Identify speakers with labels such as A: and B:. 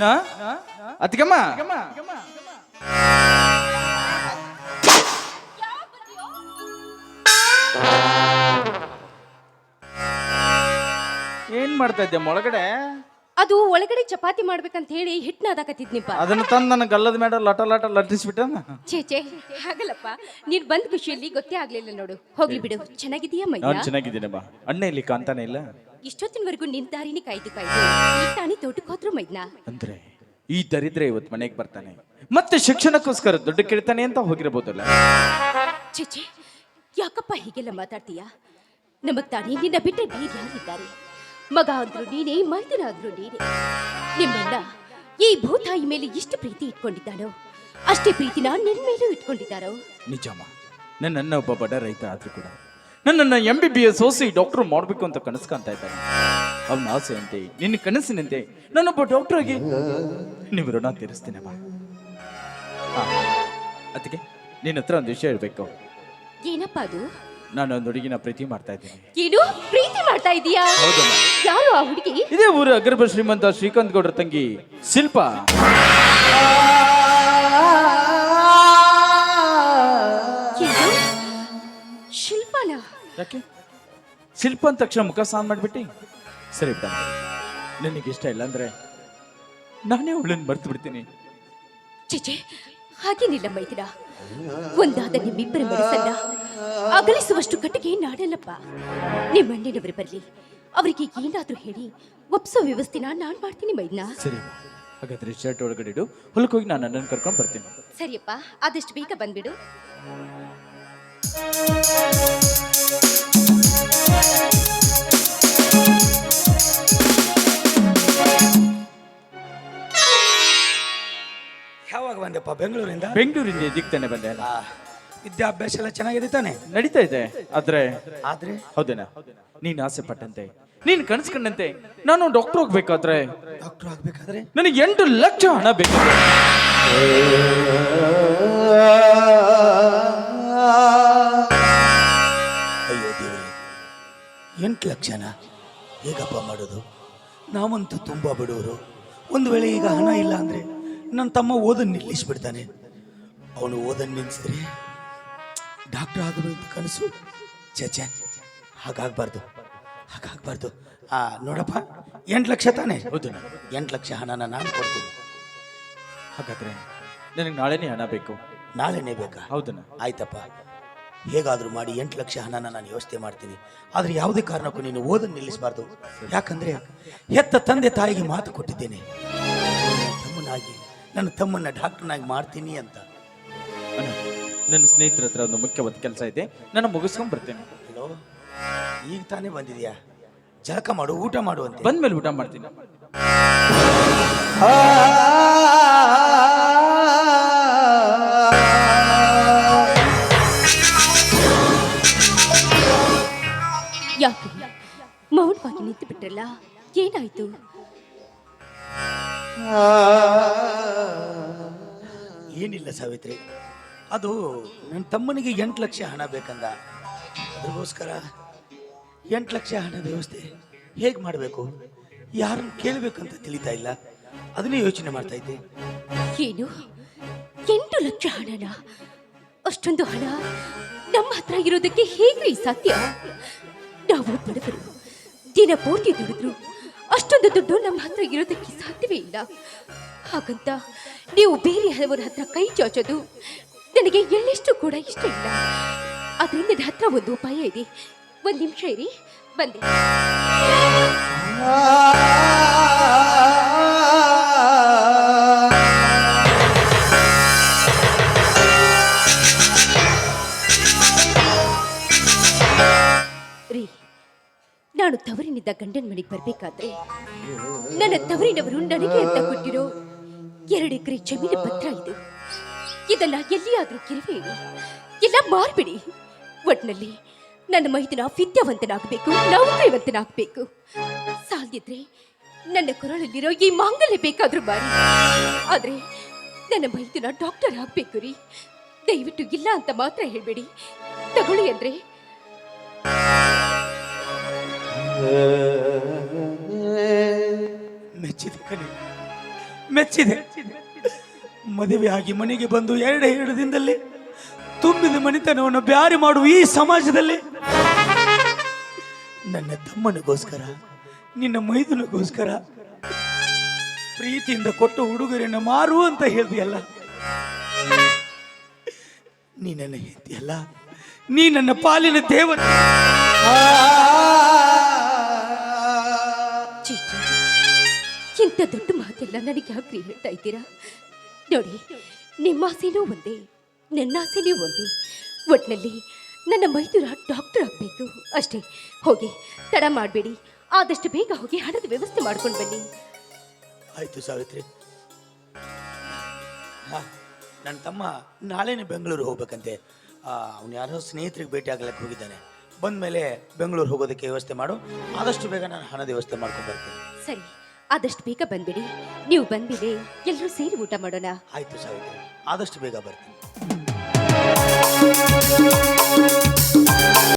A: ನಾ? ಅತ್ಕಮ್ಮ ಏನ್ ಮಾಡ್ತಾ ಇದ್ದೆ ಒಳಗಡೆ?
B: ಅದು ಒಳಗಡೆ ಚಪಾತಿ ಮಾಡ್ಬೇಕಂತ ಹೇಳಿ ಹಿಟ್ನ ಅದಾಕತ್ತಿದ್ನಿಪ್ಪ.
A: ಅದನ್ನ ತಂದು ನನ್ನ ಗಲ್ಲದ ಮೇಲೆ ಲಟ ಲಟ ಲಟ್ಟಿಸ್ಬಿಟ್ಟ
B: ಛೇ ಛೇ ಹಾಗಲ್ಲಪ್ಪ. ನೀನ್ ಬಂದ್ ಖುಷಿಯಲ್ಲಿ ಗೊತ್ತೇ ಆಗ್ಲಿಲ್ಲ ನೋಡು. ಹೋಗ್ಲಿ ಬಿಡು. ಚೆನ್ನಾಗಿದೀಯಾ
A: ನಾನು ಚೆನ್ನಾಗಿದ್ದೀನಿ ಬಾ ಅಣ್ಣ ಇಲ್ಲಿ ಕಾಂತಾನೆ ಇಲ್ಲ.
B: ಇಷ್ಟೊತ್ತಿನವರೆಗೂ ನಿನ್ ದಾರಿನೇ ಕಾಯ್ದು ಕಾಯ್ದು ಈಗ ತಾನೇ ತೋಟಕ್ಕೆ ಹೋದ್ರು ಮೈದ್ನ?
A: ಅಂದ್ರೆ ಈ ದರಿದ್ರೆ ಇವತ್ತು ಮನೆಗೆ ಬರ್ತಾನೆ. ಮತ್ತೆ ಶಿಕ್ಷಣಕ್ಕೋಸ್ಕರ ದುಡ್ಡು ಕೇಳ್ತಾನೆ ಅಂತ ಹೋಗಿರಬಹುದಲ್ಲ
B: ಚೇಚೆ ಯಾಕಪ್ಪ ಹೀಗೆಲ್ಲ ಮಾತಾಡ್ತೀಯಾ? ನಮಗ್ ತಾನೇ ನಿನ್ನ ಬಿಟ್ಟರೆ ಬೇರೆ ಯಾರಿದ್ದಾರೆ? ಮಗ ಅಂದ್ರು ನೀನೇ ಮೈದನ ಅಂದ್ರು ನೀನೇ. ನಿಮ್ಮಣ್ಣ ಈ ಭೂತಾಯಿ ಮೇಲೆ ಎಷ್ಟು ಪ್ರೀತಿ ಇಟ್ಕೊಂಡಿದ್ದಾನೋ? ಅಷ್ಟೇ ಪ್ರೀತಿನ ನಿನ್ ಮೇಲೂ ಇಟ್ಕೊಂಡಿದ್ದಾರೋ?
A: ನಿಜಮ್ಮ ನನ್ನನ್ನ ಒಬ್ಬ ಬಡ ರೈತ ಆದ್ರೂ ಕೂಡ ನನ್ನನ್ನ ಎಂ ಬಿ ಬಿ ಎಸ್ ಓಸಿ ಡಾಕ್ಟರ್ ಮಾಡಬೇಕು ಅಂತ ಕನಸು ಕಾಣ್ತಾ ಇದ್ದಾನೆ ಅವನ ಆಸೆಯಂತೆ ನಿನ್ನ ಕನಸಿನಂತೆ. ನಾನೊಬ್ಬ ಡಾಕ್ಟರ್ ಆಗಿ ನಿಮ್ಮ ಋಣ ತೀರಿಸ್ತೀನಮ್ಮ. ಅದಕ್ಕೆ ನಿನ್ನ ಹತ್ರ ಒಂದು ವಿಷಯ ಇರಬೇಕು
B: ಏನಪ್ಪ ಅದು?
A: ನಾನು ಒಂದು ಹುಡುಗಿನ ಪ್ರೀತಿ ಮಾಡ್ತಾ ಇದ್ದೀನಿ.
B: ಏನು? ಪ್ರೀತಿ ಮಾಡ್ತಾ ಇದೀಯಾ?
A: ಹೌದಮ್ಮ
B: ಯಾರು ಆ ಹುಡುಗಿ?
A: ಇದೇ ಊರು ಅಗ್ರಭ ಶ್ರೀಮಂತ ಶ್ರೀಕಾಂತ್ ಗೌಡ್ರ ತಂಗಿ ಶಿಲ್ಪ. ಯಾಕೆ? ಶಿಲ್ಪ ಅಂದ ತಕ್ಷಣ ಮುಖ ಸ್ನಾನ ಮಾಡಿಬಿಟ್ಟು. ಸರಿ ಬಿಡ ನಿನಗೆ ಇಷ್ಟ ಇಲ್ಲ ಅಂದ್ರೆ ನಾನೇ ಅವಳನ್ನು ಮರ್ತು ಬಿಡ್ತೀನಿ.
B: ಚಿಚೆ ಹಾಗೇನಿಲ್ಲ ಮೈದಿರ ಒಂದಾದ ನಿಮ್ಮಿಬ್ಬರ ಮನಸ್ಸನ್ನ ಅಗಲಿಸುವಷ್ಟು ಕಟ್ಟಿಗೆ ನಾಡಲ್ಲಪ್ಪ. ನಿಮ್ಮಣ್ಣಿನವರು ಬರಲಿ. ಅವರಿಗೆ ಏನಾದ್ರೂ ಹೇಳಿ ಒಪ್ಸೋ ವ್ಯವಸ್ಥೆನ ನಾನು ಮಾಡ್ತೀನಿ ಮೈದ್ನ
A: ಸರಿ ಹಾಗಾದ್ರೆ ಶರ್ಟ್ ಒಳಗಡೆ ಇಡು. ಹೊಲಕ್ಕೆ ಹೋಗಿ ನಾನು ಅಣ್ಣನ ಕರ್ಕೊಂಡು ಬರ್ತೀನಿ.
B: ಸರಿಯಪ್ಪ ಆದಷ್ಟು ಬೇಗ ಬಂದ್ಬಿಡು.
C: ಬಂದೆಪ್ಪ ಬೆಂಗಳೂರಿಂದ?
A: ಬೆಂಗಳೂರಿಂದ ಇದಕ್ಕೆ ಬಂದೆ ಅಲ್ಲ.
C: ವಿದ್ಯಾಭ್ಯಾಸ ಎಲ್ಲ ಚೆನ್ನಾಗಿದೆ ತಾನೆ?
A: ನಡೀತಾ ಇದೆ ಆದ್ರೆ
C: ಆದ್ರೆ?
A: ಹೌದೇನಾ? ನೀನ್ ಆಸೆ ಪಟ್ಟಂತೆ ನೀನ್ ಕನಸ್ಕೊಂಡಂತೆ ನಾನು ಡಾಕ್ಟರ್ ಹೋಗ್ಬೇಕಾದ್ರೆ
C: ಡಾಕ್ಟರ್ ಆಗ್ಬೇಕಾದ್ರೆ?
A: ನನಗೆ ಎಂಟು ಲಕ್ಷ ಹಣ ಬೇಕು
C: ಅಯ್ಯೋ ದೇವರೇ ಎಂಟು ಲಕ್ಷನ ಹೇಗಪ್ಪ ಮಾಡೋದು? ನಾವಂತೂ ತುಂಬ ಬಡವರು. ಒಂದು ವೇಳೆ ಈಗ ಹಣ ಇಲ್ಲ ಅಂದ್ರೆ ನನ್ನ ತಮ್ಮ ಓದನ್ನು ನಿಲ್ಲಿಸ್ಬಿಡ್ತಾನೆ. ಅವನು ಓದನ್ನು ನಿಲ್ಲಿಸಿದ್ರೆ ಡಾಕ್ಟರ್ ಆಗಬೇಕು ಕನಸು. ಚಚೆ ಹಾಗಾಗಬಾರ್ದು ಹಾಗಾಗಬಾರ್ದು. ಆ ನೋಡಪ್ಪ ಎಂಟು ಲಕ್ಷ ತಾನೆ?
A: ಹೌದು
C: ಎಂಟು ಲಕ್ಷ ಹಣನ ನಾನು ಕೊಡ್ತೀನಿ.
A: ಹಾಗಾದ್ರೆ ನನಗೆ ನಾಳೆನೇ ಹಣ ಬೇಕು.
C: ನಾಳೆನೇ ಬೇಕಾ?
A: ಹೌದು
C: ಆಯ್ತಪ್ಪ. ಹೇಗಾದರೂ ಮಾಡಿ ಎಂಟು ಲಕ್ಷ ಹಣನ ನಾನು ವ್ಯವಸ್ಥೆ ಮಾಡ್ತೀನಿ. ಆದರೆ ಯಾವುದೇ ಕಾರಣಕ್ಕೂ ನೀನು ಓದನ್ನು ನಿಲ್ಲಿಸಬಾರ್ದು. ಯಾಕಂದ್ರೆ ಹೆತ್ತ ತಂದೆ ತಾಯಿಗೆ ಮಾತು ಕೊಟ್ಟಿದ್ದೇನೆ. ತಮ್ಮನಾಗಿ ನನ್ನ ತಮ್ಮನ್ನ ಡಾಕ್ಟರ್ನಾಗಿ ಮಾಡ್ತೀನಿ ಅಂತ.
A: ಅಣ್ಣ ನನ್ನ ಸ್ನೇಹಿತರ ಹತ್ರ ಒಂದು ಮುಖ್ಯವಾದ ಕೆಲಸ ಇದೆ. ನಾನು ಮುಗಿಸ್ಕೊಂಡ್ ಬರ್ತೇನೆ
C: ಹಲೋ ಈಗ ತಾನೇ ಬಂದಿದ್ಯಾ? ಜಳಕ ಮಾಡು ಊಟ ಮಾಡು ಅಂತ.
A: ಬಂದ್ಮೇಲೆ ಊಟ ಮಾಡ್ತೀನಿ.
B: ಯಾಕೆ? ಮೌನವಾಗಿ ನಿಂತು ಬಿಟ್ರಲ್ಲ ಏನಾಯ್ತು?
C: ಏನಿಲ್ಲ ಸಾವಿತ್ರಿ. ಅದು ನನ್ನ ತಮ್ಮನಿಗೆ ಎಂಟು ಲಕ್ಷ ಹಣ ಬೇಕಂದ. ಅದಕ್ಕೋಸ್ಕರ ಎಂಟು ಲಕ್ಷ ಹಣ ವ್ಯವಸ್ಥೆ ಹೇಗೆ ಮಾಡಬೇಕು? ಯಾರನ್ನು ಕೇಳಬೇಕಂತ ತಿಳಿತಾ ಇಲ್ಲ. ಅದನ್ನೇ ಯೋಚನೆ ಮಾಡ್ತಾ ಇದ್ದೆ.
B: ಏನು? ಎಂಟು ಲಕ್ಷ ಹಣನ? ಅಷ್ಟೊಂದು ಹಣ ನಮ್ಮ ಹತ್ರ ಇರೋದಕ್ಕೆ ಹೇಗೆ ಸಾಧ್ಯ? ನಾವು ಬಡವರು, ದಿನ ಪೂರ್ತಿ ದುಡಿದ್ರು ಅಷ್ಟೊಂದು ದುಡ್ಡು ನಮ್ಮ ಹತ್ರ ಇರೋದಕ್ಕೆ ಸಾಧ್ಯವೇ ಇಲ್ಲ. ಹಾಗಂತ ನೀವು ಬೇರೆ ಹಲವರ ಹತ್ರ ಕೈ ಚಾಚೋದು ನನಗೆ ಎಳ್ಳೆಷ್ಟು ಕೂಡ ಇಷ್ಟ ಇಲ್ಲ. ಅದರಿಂದ ನನ್ನ ಹತ್ರ ಒಂದು ಉಪಾಯ ಇದೆ. ಒಂದು ನಿಮಿಷ ಇರಿ, ಬಂದೆ. ನಾನು ತವರಿನಿಂದ ಗಂಡನ ಮನೆಗೆ ಬರ್ಬೇಕಾದ್ರೆ ನನ್ನ ತವರಿನವರು ನನಗೆ ಅಂತ ಕೊಟ್ಟಿರೋ ಎರಡು ಎಕರೆ ಜಮೀನು ಪತ್ರ ಇದು. ಇದನ್ನ ಎಲ್ಲಿಯಾದ್ರೂ ಕಿರಿವೆ ಎಲ್ಲ ಮಾರ್ಬಿಡಿ. ಒಟ್ನಲ್ಲಿ ನನ್ನ ಮೈದನ ವಿದ್ಯಾವಂತನಾಗಬೇಕು, ನೌಕರಿವಂತನಾಗಬೇಕು. ಸಾಲ್ದಿದ್ರೆ ನನ್ನ ಕೊರಳಲ್ಲಿರೋ ಈ ಮಾಂಗಲ್ಯ ಬೇಕಾದ್ರೂ ಬಾರಿ ಆದ್ರೆ ನನ್ನ ಮೈದನ ಡಾಕ್ಟರ್ ಆಗ್ಬೇಕು ರೀ. ದಯವಿಟ್ಟು ಇಲ್ಲ ಅಂತ ಮಾತ್ರ ಹೇಳ್ಬೇಡಿ. ತಗೊಳ್ಳಿ ಅಂದ್ರೆ
C: ಮೆಚ್ಚಿದ ಕಲಿ ಮೆಚ್ಚಿದೆ. ಮದುವೆ ಆಗಿ ಮನೆಗೆ ಬಂದು ಎರಡು ಎರಡು ದಿನದಲ್ಲಿ ತುಂಬಿದ ಮನೆತನವನ್ನು ಬ್ಯಾರಿ ಮಾಡುವ ಈ ಸಮಾಜದಲ್ಲಿ ನನ್ನ ತಮ್ಮನಿಗೋಸ್ಕರ, ನಿನ್ನ ಮೈದುನಗೋಸ್ಕರ ಪ್ರೀತಿಯಿಂದ ಕೊಟ್ಟ ಹುಡುಗರನ್ನ ಮಾರು ಅಂತ ಹೇಳ್ದಿಯಲ್ಲ ನೀ ನನ್ನ ಹೆಂಡತಿಯಲ್ಲ ನೀ ನನ್ನ ಪಾಲಿನ ದೇವತೆ.
B: ಇಂಥ ದೊಡ್ಡ ಮಾತೆಲ್ಲ ನನಗೆ ಯಾಕ್ರಿ ಹೇಳ್ತಾ ಇದ್ದೀರಾ? ನೋಡಿ ನಿಮ್ಮ ಆಸೆನೂ ಒಂದೇ ನನ್ನ ಆಸೆನೂ ಒಂದೇ. ಒಟ್ನಲ್ಲಿ ನನ್ನ ಮೈದೂರ ಡಾಕ್ಟರ್ ಆಗಬೇಕು. ಅಷ್ಟೇ ಹೋಗಿ ತಡ ಮಾಡಬೇಡಿ. ಆದಷ್ಟು ಬೇಗ ಹೋಗಿ ಹಣದ ವ್ಯವಸ್ಥೆ ಮಾಡ್ಕೊಂಡು ಬನ್ನಿ.
C: ಆಯ್ತು ಸಾವಿತ್ರಿ. ಹಾ ನನ್ನ ತಮ್ಮ ನಾಳೆನೇ ಬೆಂಗಳೂರು ಹೋಗ್ಬೇಕಂತೆ. ಅವನು ಯಾರೋ ಸ್ನೇಹಿತರಿಗೆ ಭೇಟಿ ಆಗ್ಲಕ್ಕೆ ಹೋಗಿದ್ದಾನೆ. ಬಂದಮೇಲೆ ಬೆಂಗಳೂರು ಹೋಗೋದಕ್ಕೆ ವ್ಯವಸ್ಥೆ ಮಾಡು. ಆದಷ್ಟು ಬೇಗ ನಾನು ಹಣದ ವ್ಯವಸ್ಥೆ ಮಾಡ್ಕೊಂಡು ಬರ್ತೀನಿ.
B: ಸರಿ. ಆದಷ್ಟು ಬೇಗ ಬಂದ್ಬಿಡಿ. ನೀವು ಬಂದಿದೆ ಎಲ್ಲರೂ ಸೇರಿ ಊಟ ಮಾಡೋಣ.
C: ಆಯ್ತು ಸಾವಿತ್ರಿ ಆದಷ್ಟು ಬೇಗ ಬರ್ತೀನಿ.